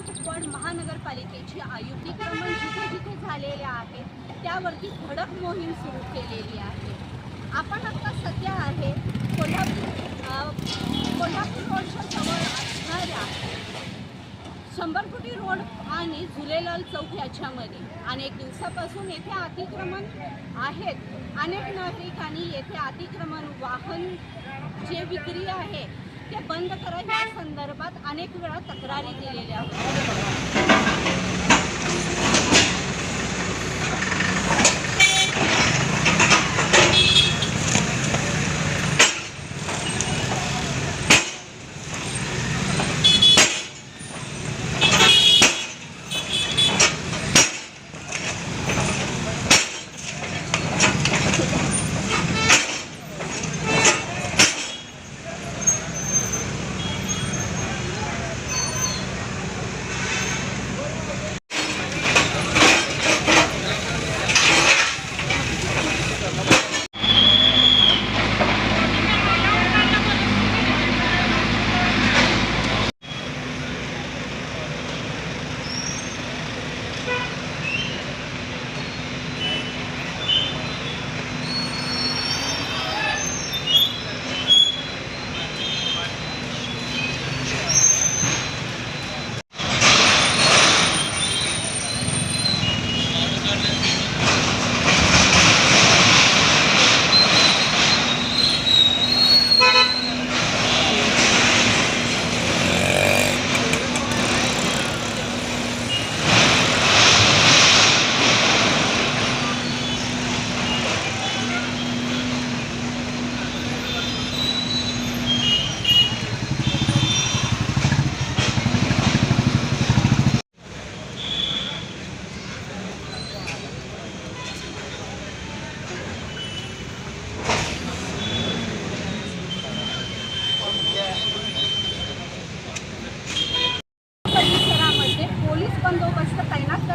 आणि कुपवाड महानगरपालिकेची आयुक्तीक्रमण जिथे जिथे झालेल्या आहेत त्यावरती धडक मोहीम सुरू केलेली आहे. आपण आता सध्या आहे कोल्हापूर कोल्हापूर रोडच्या असणाऱ्या शंभरफुटी रोड आणि झुलेलाल चौक याच्यामध्ये. अनेक दिवसापासून येथे अतिक्रमण आहेत. अनेक नागरिकांनी येथे अतिक्रमण वाहन जे विक्री आहे ते बंद करा या संदर्भात अनेक वेळा तक्रारी दिलेल्या होत्या.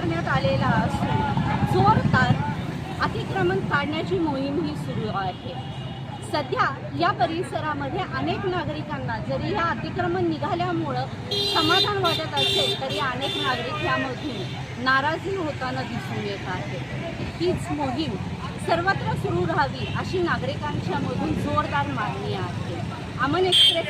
करण्यात आलेला असून जोरदार अतिक्रमण काढण्याची मोहीम ही सुरू आहे. सध्या या परिसरामध्ये अनेक नागरिकांना जरी या अतिक्रमण निघाल्यामुळं समाधान वाटत असेल तरी अनेक नागरिक यामधून नाराजी होताना दिसून येत आहे. हीच मोहीम सर्वत्र सुरू राहावी अशी नागरिकांच्या मधून जोरदार मागणी आहे. अमन एक्सप्रेस